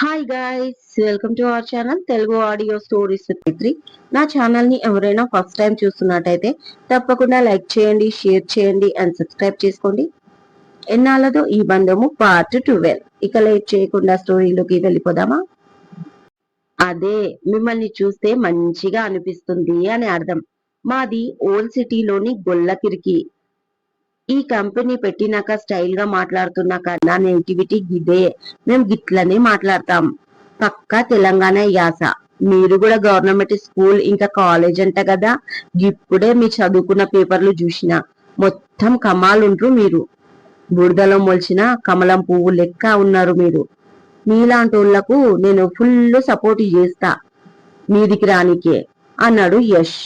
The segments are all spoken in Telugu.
Hi guys welcome to our channel Telugu audio stories three నా ఛానల్ని ఎవరైనా ఫస్ట్ టైం చూస్తున్నట్టయితే తప్పకుండా లైక్ చేయండి షేర్ చేయండి అండ్ సబ్స్క్రైబ్ చేసుకోండి. ఎన్నాళ్ళదో ఈ బంధము పార్ట్ ట్వెల్వ్ ఇక లేట్ చేయకుండా స్టోరీలోకి వెళ్ళిపోదామా? అదే మిమ్మల్ని చూస్తే మంచిగా అనిపిస్తుంది అని అర్థం. మాది ఓల్డ్ సిటీలోని గొల్లకిరికి. ఈ కంపెనీ పెట్టినాక స్టైల్గా మాట్లాడుతున్నా కన్నా నేటివిటీ గిదే మేము గిట్లనే మాట్లాడతాం. పక్కా తెలంగాణ యాస. మీరు కూడా గవర్నమెంట్ స్కూల్ ఇంకా కాలేజ్ అంట కదా. ఇప్పుడే మీ చదువుకున్న పేపర్లు చూసిన మొత్తం కమాలుండ్రు మీరు. బురదలో మొలిచిన కమలం పువ్వు లెక్క ఉన్నారు మీరు. మీలాంటి వాళ్ళకు నేను ఫుల్ సపోర్ట్ చేస్తా. మీదికి రానికే అన్నాడు యష్.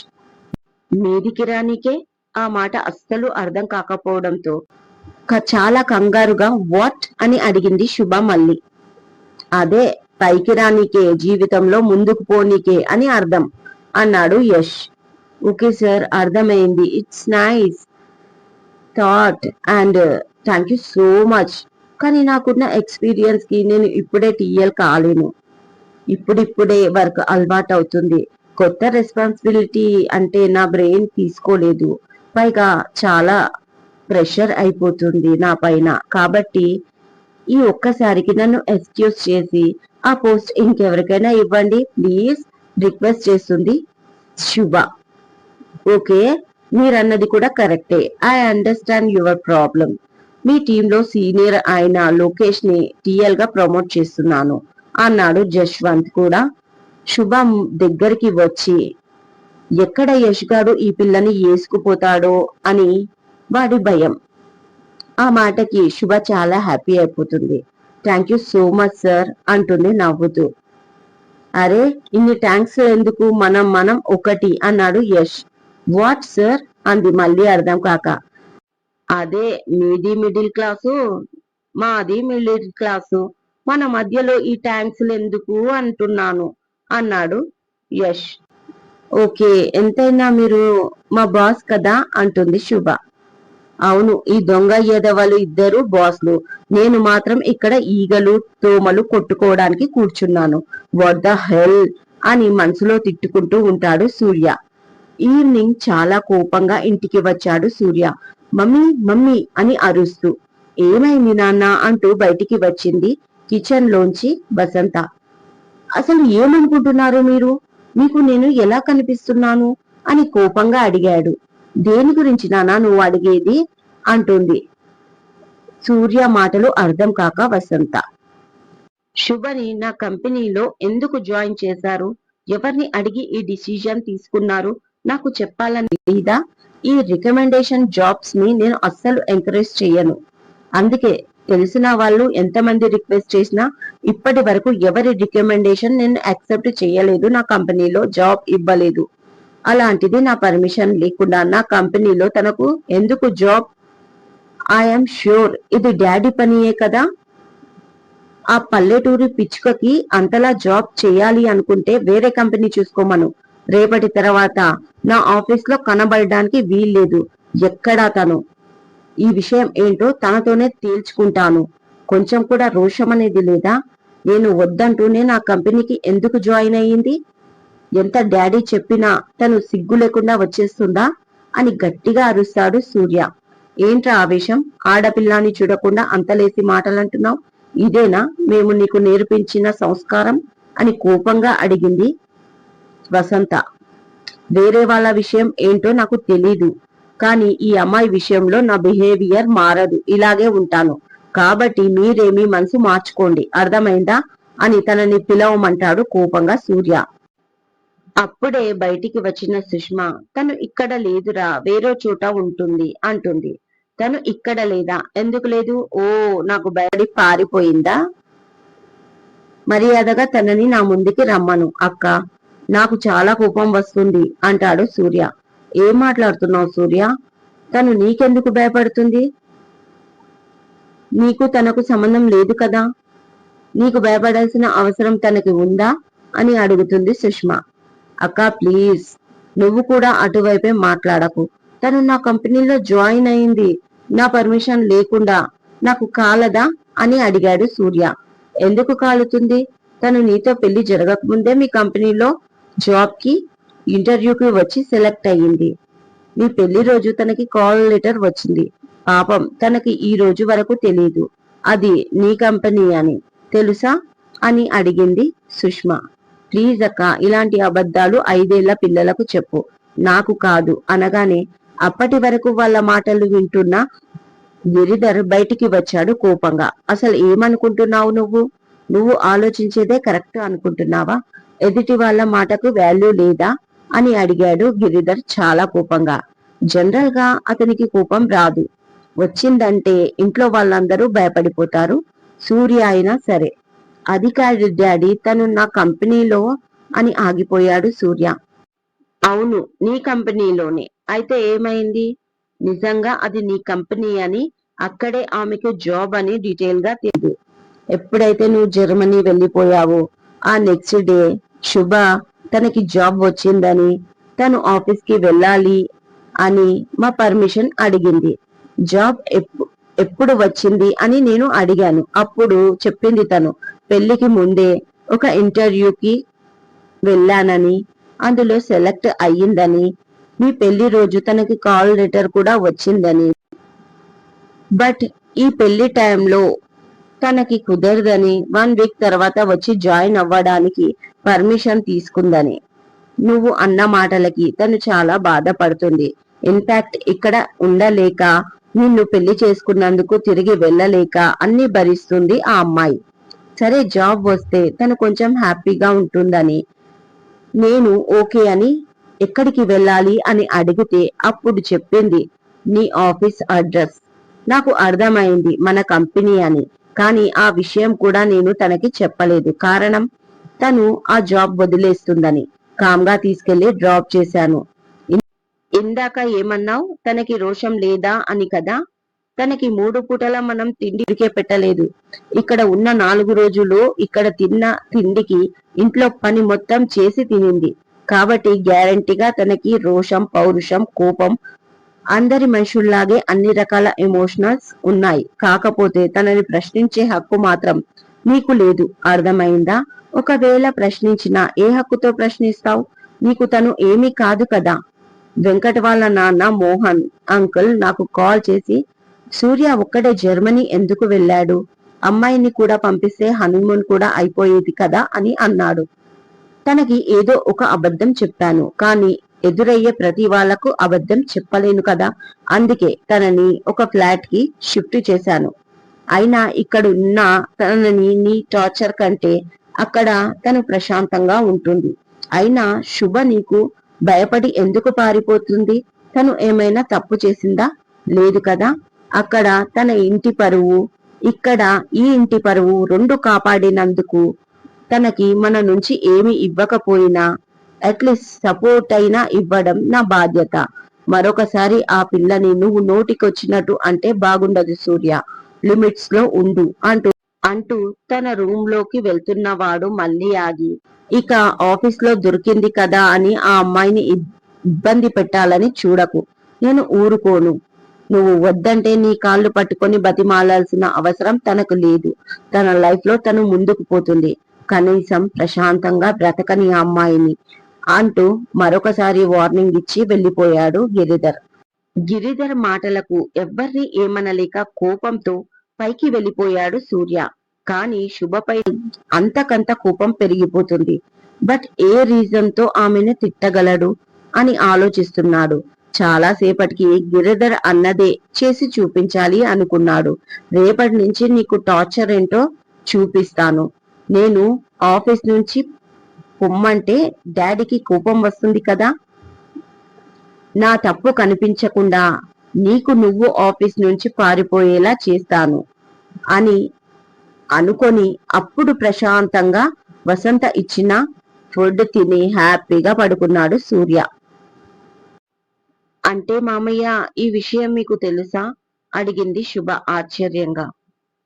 మీదికి రానికే? ఆ మాట అస్సలు అర్థం కాకపోవడంతో క- చాలా కంగారుగా వాట్ అని అడిగింది శుభ మళ్ళీ. అదే పైకి రానికే జీవితంలో ముందుకు పోనీకే అని అర్థం అన్నాడు యష్. ఓకే సార్ అర్థమైంది. It's nice thought and thank you so much. కానీ నాకున్న ఎక్స్పీరియన్స్కి నేను ఇప్పుడే టీఎల్ కాలేను. ఇప్పుడిప్పుడే వర్క్ అలవాటు అవుతుంది కొత్త రెస్పాన్సిబిలిటీ అంటే నా బ్రెయిన్ తీసుకోలేదు. పైగా చాలా ప్రెషర్ అయిపోతుంది నా పైన. కాబట్టి ఈ ఒక్కసారికి నన్ను ఎక్స్క్యూజ్ చేసి ఆ పోస్ట్ ఇంకెవరికైనా ఇవ్వండి. ప్లీజ్ రిక్వెస్ట్ చేస్తుంది శుభ. ఓకే? మీరన్నది కూడా కరెక్టే ఐ అండర్స్టాండ్ యువర్ ప్రాబ్లం మీ టీంలో సీనియర్ అయిన లోకేష్ని టీఎల్గా ప్రమోట్ చేస్తున్నాను. అన్నాడు జశ్వంత్ కూడా. శుభం దగ్గరికి వచ్చి ఎక్కడ యష్గాడు ఈ పిల్లని ఏసుకుపోతాడో అని వాడి భయం. ఆ మాటకి శుభ చాలా హ్యాపీ అయిపోతుంది. Thank you so much sir అంటుంది నవ్వుతూ. అరే ఇన్ని ట్యాంక్స్ ఎందుకు? మనం మనం ఒకటి అన్నాడు యష్. What sir? అంది మళ్ళీ అర్థం కాక. అదే మీది మిడిల్ క్లాసు మాది మిడిల్ క్లాసు. మన మధ్యలో ఈ ట్యాంక్స్ ఎందుకు అంటున్నాను? అన్నాడు యష్. ఓకే ఎంతైనా మీరు మా బాస్ కదా అంటుంది శుభ. అవును ఈ దొంగ ఎదవలు ఇద్దరు బాస్లు. నేను మాత్రం ఇక్కడ ఈగలు తోమలు కొట్టుకోవడానికి కూర్చున్నాను. వాట్ ద హెల్ అని మనసులో తిట్టుకుంటూ ఉంటాడు సూర్య. ఈవినింగ్ చాలా కోపంగా ఇంటికి వచ్చాడు సూర్య. మమ్మీ మమ్మీ అని అరుస్తూ. ఏమైంది నాన్న? అంటూ బయటికి వచ్చింది కిచెన్ లోంచి వసంత అసలు ఏమనుకుంటున్నారు మీరు? మీకు నేను ఎలా కనిపిస్తున్నాను? అని కోపంగా అడిగాడు. దేని గురించి నానా నువ్వు అడిగేది? అంటుంది. సూర్య మాటలు అర్థం కాక వసంత. శుభని నా కంపెనీలో ఎందుకు జాయిన్ చేశారు? ఎవరిని అడిగి ఈ డిసిజన్ తీసుకున్నారు? నాకు చెప్పాలని లేదా? ఈ రికమెండేషన్ జాబ్స్ని నేను అస్సలు ఎంకరేజ్ చేయను అందుకే తెలిసిన వాళ్ళు ఎంతమంది రిక్వెస్ట్ చేసినా ఇప్పటి వరకు ఎవరి రికమెండేషన్ నేను యాక్సెప్ట్ చేయలేదు. నా కంపెనీలో జాబ్ ఇవ్వలేదు. అలాంటిది నా పర్మిషన్ లేకుండా నా కంపెనీలో తనకు ఎందుకు జాబ్? ఐఎమ్ ష్యూర్ ఇది డాడీ పనియే కదా. ఆ పల్లెటూరి పిచ్చుకకి అంతలా జాబ్ చేయాలి అనుకుంటే వేరే కంపెనీ చూసుకోమను. రేపటి తర్వాత నా ఆఫీస్లో కనబడడానికి వీల్లేదు. ఎక్కడా తను? ఈ విషయం ఏంటో తనతోనే తేల్చుకుంటాను. కొంచెం కూడా రోషం అనేది లేదా? నేను వద్దంటూనే నా కంపెనీకి ఎందుకు జాయిన్ అయ్యింది? ఎంత డాడీ చెప్పినా తను సిగ్గు లేకుండా వచ్చేస్తుందా? అని గట్టిగా అరుస్తాడు సూర్య. ఏంట్రా ఆవేశం? ఆడపిల్లాని చూడకుండా అంతలేసి మాటలంటున్నావు? ఇదేనా? మేము నీకు నేర్పించిన సంస్కారం? అని కోపంగా అడిగింది వసంత. వేరే వాళ్ళ విషయం ఏంటో నాకు తెలీదు. కానీ ఈ అమ్మాయి విషయంలో నా బిహేవియర్ మారదు. ఇలాగే ఉంటాను. కాబట్టి మీరేమీ మనసు మార్చుకోండి. అర్థమైందా? అని తనని పిలవమంటాడు కోపంగా సూర్య. అప్పుడే బయటికి వచ్చిన సుష్మా తను ఇక్కడ లేదురా వేరే చోట ఉంటుంది అంటుంది. తను ఇక్కడ లేదా? ఎందుకు లేదు? ఓ నాకు బయడి పారిపోయిందా? మర్యాదగా తనని నా ముందుకి రమ్మను. అక్క నాకు చాలా కోపం వస్తుంది అంటాడు సూర్య. ఏం మాట్లాడుతున్నావు సూర్య? తను నీకెందుకు భయపడుతుంది? నీకు తనకు సంబంధం లేదు కదా? నీకు భయపడాల్సిన అవసరం తనకి ఉందా? అని అడుగుతుంది సుష్మా. అక్క ప్లీజ్. నువ్వు కూడా అటువైపే మాట్లాడకు. తను నా కంపెనీలో జాయిన్ అయింది. నా పర్మిషన్ లేకుండా నాకు కాలదా? అని అడిగాడు సూర్య. ఎందుకు కాలుతుంది? తను నీతో పెళ్ళి జరగకముందే మీ కంపెనీలో జాబ్కి ఇంటర్వ్యూకి వచ్చి సెలెక్ట్ అయ్యింది. మీ పెళ్ళి రోజు తనకి కాల్ లెటర్ వచ్చింది. పాపం తనకి ఈ రోజు వరకు తెలియదు అది నీ కంపెనీ అని. తెలుసా? అని అడిగింది సుష్మా. ప్లీజ్ అక్క ఇలాంటి అబద్ధాలు ఐదేళ్ళ పిల్లలకు చెప్పు. నాకు కాదు. అనగానే అప్పటి వరకు వాళ్ళ మాటలు వింటున్న గిరిధర్ బయటికి వచ్చాడు కోపంగా. అసలు ఏమనుకుంటున్నావు నువ్వు? నువ్వు ఆలోచించేదే కరెక్ట్ అనుకుంటున్నావా? ఎదుటి వాళ్ళ మాటకు వాల్యూ లేదా? అని అడిగాడు గిరిధర్ చాలా కోపంగా. జనరల్గా అతనికి కోపం రాదు. వచ్చిందంటే ఇంట్లో వాళ్ళందరూ భయపడిపోతారు. సూర్య అయినా సరే. అది కాదు డాడీ తను నా కంపెనీలో అని ఆగిపోయాడు సూర్య. అవును నీ కంపెనీలోనే. అయితే ఏమైంది? నిజంగా అది నీ కంపెనీ అని అక్కడే ఆమెకు జాబ్ అని డీటెయిల్గా తెలియదు ఎప్పుడైతే నువ్వు జర్మనీ వెళ్ళిపోయావో ఆ నెక్స్ట్ డే శుభ తనకి జాబ్ వచ్చిందని తను ఆఫీస్కి వెళ్ళాలి అని మా పర్మిషన్ అడిగింది. జాబ్ ఎప్పు- ఎప్పుడు వచ్చింది అని నేను అడిగాను. అప్పుడు చెప్పింది తను పెళ్ళికి ముందే ఒక ఇంటర్వ్యూకి వెళ్ళానని అందులో సెలెక్ట్ అయ్యిందని మీ పెళ్ళి రోజు తనకి కాల్ లెటర్ కూడా వచ్చిందని. బట్ ఈ పెళ్ళి టైంలో తనకి కుదరదని వన్ వీక్ తర్వాత వచ్చి జాయిన్ అవ్వడానికి పర్మిషన్ తీసుకుందని. నువ్వు అన్న మాటలకి తను చాలా బాధపడుతుంది. ఇన్ఫాక్ట్ ఇక్కడ ఉండలేక నిన్ను పెళ్ళి చేసుకున్నందుకు తిరిగి వెళ్ళలేక అన్ని భరిస్తుంది ఆ అమ్మాయి. సరే జాబ్ వస్తే తను కొంచెం హ్యాపీగా ఉంటుందని. నేను ఓకే అని ఎక్కడికి వెళ్ళాలి అని అడిగితే అప్పుడు చెప్పింది నీ ఆఫీస్ అడ్రస్. నాకు అర్థమైంది మన కంపెనీ అని. కానీ ఆ విషయం కూడా నేను తనకి చెప్పలేదు. కారణం తను ఆ జాబ్ వదిలేస్తుందని కామ్గా తీసుకెళ్ళి డ్రాప్ చేశాను. ఇందాక ఏమన్నావు? తనకి రోషం లేదా అని కదా? తనకి మూడు పూటల మనం తిండికే పెట్టలేదు. ఇక్కడ ఉన్న నాలుగు రోజులు ఇక్కడ తిన్న తిండికి ఇంట్లో పని మొత్తం చేసి తినింది. కాబట్టి గ్యారంటీగా తనకి రోషం పౌరుషం కోపం అందరి మనుషుల్లాగే అన్ని రకాల ఎమోషనల్స్ ఉన్నాయి. కాకపోతే తనని ప్రశ్నించే హక్కు మాత్రం నీకు లేదు. అర్థమైందా? ఒకవేళ ప్రశ్నించినా ఏ హక్కుతో ప్రశ్నిస్తావు? నీకు తను ఏమీ కాదు కదా? వెంకట వాళ్ళ నాన్న మోహన్ అంకుల్ నాకు కాల్ చేసి సూర్య ఒక్కడే జర్మనీ ఎందుకు వెళ్ళాడు? అమ్మాయిని కూడా పంపిస్తే హనీమూన్ కూడా అయిపోయేది కదా అని అన్నాడు. తనకి ఏదో ఒక అబద్ధం చెప్పాను. కానీ ఎదురయ్యే ప్రతి వాళ్ళకు అబద్ధం చెప్పలేను కదా. అందుకే తనని ఒక ఫ్లాట్కి షిఫ్ట్ చేశాను. అయినా ఇక్కడ ఉన్న తనని నీ టార్చర్ కంటే అక్కడ తను ప్రశాంతంగా ఉంటుంది. అయినా శుభ నీకు భయపడి ఎందుకు పారిపోతుంది? తను ఏమైనా తప్పు చేసిందా? లేదు కదా. అక్కడ తన ఇంటి పరువు ఇక్కడ ఈ ఇంటి పరువు రెండు కాపాడినందుకు తనకి మన నుంచి ఏమి ఇవ్వకపోయినా అట్లీస్ట్ సపోర్ట్ అయినా ఇవ్వడం నా బాధ్యత. మరొకసారి ఆ పిల్లని నువ్వు నోటికొచ్చినట్టు అంటే బాగుండదు సూర్య. లిమిట్స్లో ఉండు అంటూ అంటూ తన రూమ్లోకి వెళ్తున్నవాడు మళ్ళీ ఆగి ఇక ఆఫీస్లో దొరికింది కదా అని ఆ అమ్మాయిని ఇబ్బంది పెట్టాలని చూడకు. నేను ఊరుకోను. నువ్వు వద్దంటే నీ కాళ్ళు పట్టుకొని బతిమాలాల్సిన అవసరం తనకు లేదు. తన లైఫ్లో తను ముందుకు పోతుంది. కనీసం ప్రశాంతంగా బ్రతకని ఆ అమ్మాయిని. అంటూ మరొకసారి వార్నింగ్ ఇచ్చి వెళ్ళిపోయాడు గిరిధర్. గిరిధర్ మాటలకు ఎవ్వరిని ఏమనలేక కోపంతో పైకి వెళ్ళిపోయాడు సూర్య. కానీ శుభపై అంతకంత కోపం పెరిగిపోతుంది. బట్ ఏ రీజన్తో ఆమెను తిట్టగలడు అని ఆలోచిస్తున్నాడు. చాలా సేపటికి గిరిధర్ అన్నదే చేసి చూపించాలి అనుకున్నాడు. రేపటి నుంచి నీకు టార్చర్ ఏంటో చూపిస్తాను. నేను ఆఫీస్ నుంచి పొమ్మంటే డాడీకి కోపం వస్తుంది కదా. నా తప్పు కనిపించకుండా నీకు నువ్వు ఆఫీస్ నుంచి పారిపోయేలా చేస్తాను అని అనుకొని అప్పుడు ప్రశాంతంగా వసంత ఇచ్చిన ఫుడ్ తిని హ్యాపీగా పడుకున్నాడు సూర్య. అంటే మామయ్య ఈ విషయం మీకు తెలుసా? అడిగింది శుభ ఆశ్చర్యంగా.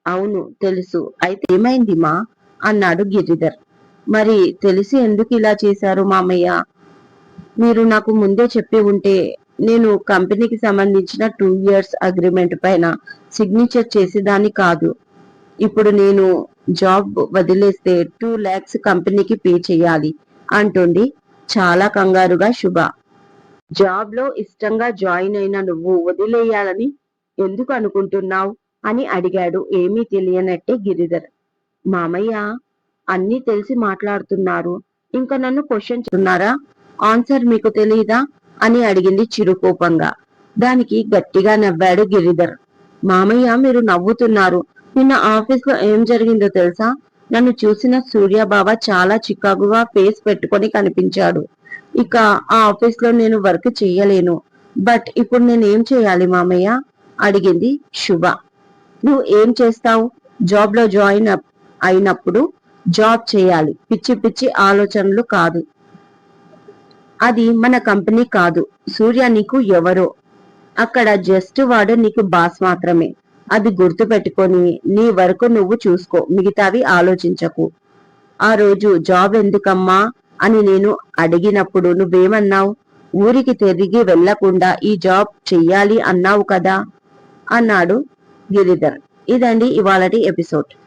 అవును తెలుసు. అయితే ఏమైంది మా? అన్నాడు గిరిధర్. మరి తెలిసి ఎందుకు ఇలా చేశారు మామయ్య? మీరు నాకు ముందే చెప్పి ఉంటే నేను కంపెనీకి సంబంధించిన టూ ఇయర్స్ అగ్రిమెంట్ పైన సిగ్నేచర్ చేసేదాన్ని కాదు. ఇప్పుడు నేను జాబ్ వదిలేస్తే టూ ల్యాక్స్ కంపెనీకి పే చేయాలి అంటుంది చాలా కంగారుగా శుభ. జాబ్లో ఇష్టంగా జాయిన్ అయిన నువ్వు వదిలేయాలని ఎందుకు అనుకుంటున్నావు అని అడిగాడు ఏమీ తెలియనట్టే గిరిధర్. మామయ్య అన్నీ తెలిసి మాట్లాడుతున్నారు. ఇంకా నన్ను క్వశ్చన్ చేస్తున్నారా? ఆన్సర్ మీకు తెలియదా అని అడిగింది చిరుకోపంగా. దానికి గట్టిగా నవ్వాడు గిరిధర్. మామయ్య మీరు నవ్వుతున్నారు. నిన్న ఆఫీస్లో ఏం జరిగిందో తెలుసా? నన్ను చూసిన సూర్యబాబా చాలా చికాకుగా ఫేస్ పెట్టుకొని కనిపించాడు. ఇక ఆ ఆఫీస్లో నేను వర్క్ చెయ్యలేను. బట్ ఇప్పుడు నేను ఏం చేయాలి మామయ్య? అడిగింది శుభ. నువ్వు ఏం చేస్తావు? జాబ్లో జాయిన్ అప్- అయినప్పుడు జాబ్ చేయాలి. పిచ్చి పిచ్చి ఆలోచనలు కాదు. అది మన కంపెనీ కాదు. సూర్య నీకు ఎవరో? అక్కడ జస్ట్ వాడు నీకు బాస్ మాత్రమే. అది గుర్తు పెట్టుకొని నీ వరకు నువ్వు చూసుకో. మిగతావి ఆలోచించకు. ఆ రోజు జాబ్ ఎందుకమ్మా అని నేను అడిగినప్పుడు నువ్వేమన్నావు? ఊరికి తిరిగి వెళ్ళకుండా ఈ జాబ్ చెయ్యాలి అన్నావు కదా? అన్నాడు గిరిధర్. ఇదండి ఇవాళటి ఎపిసోడ్.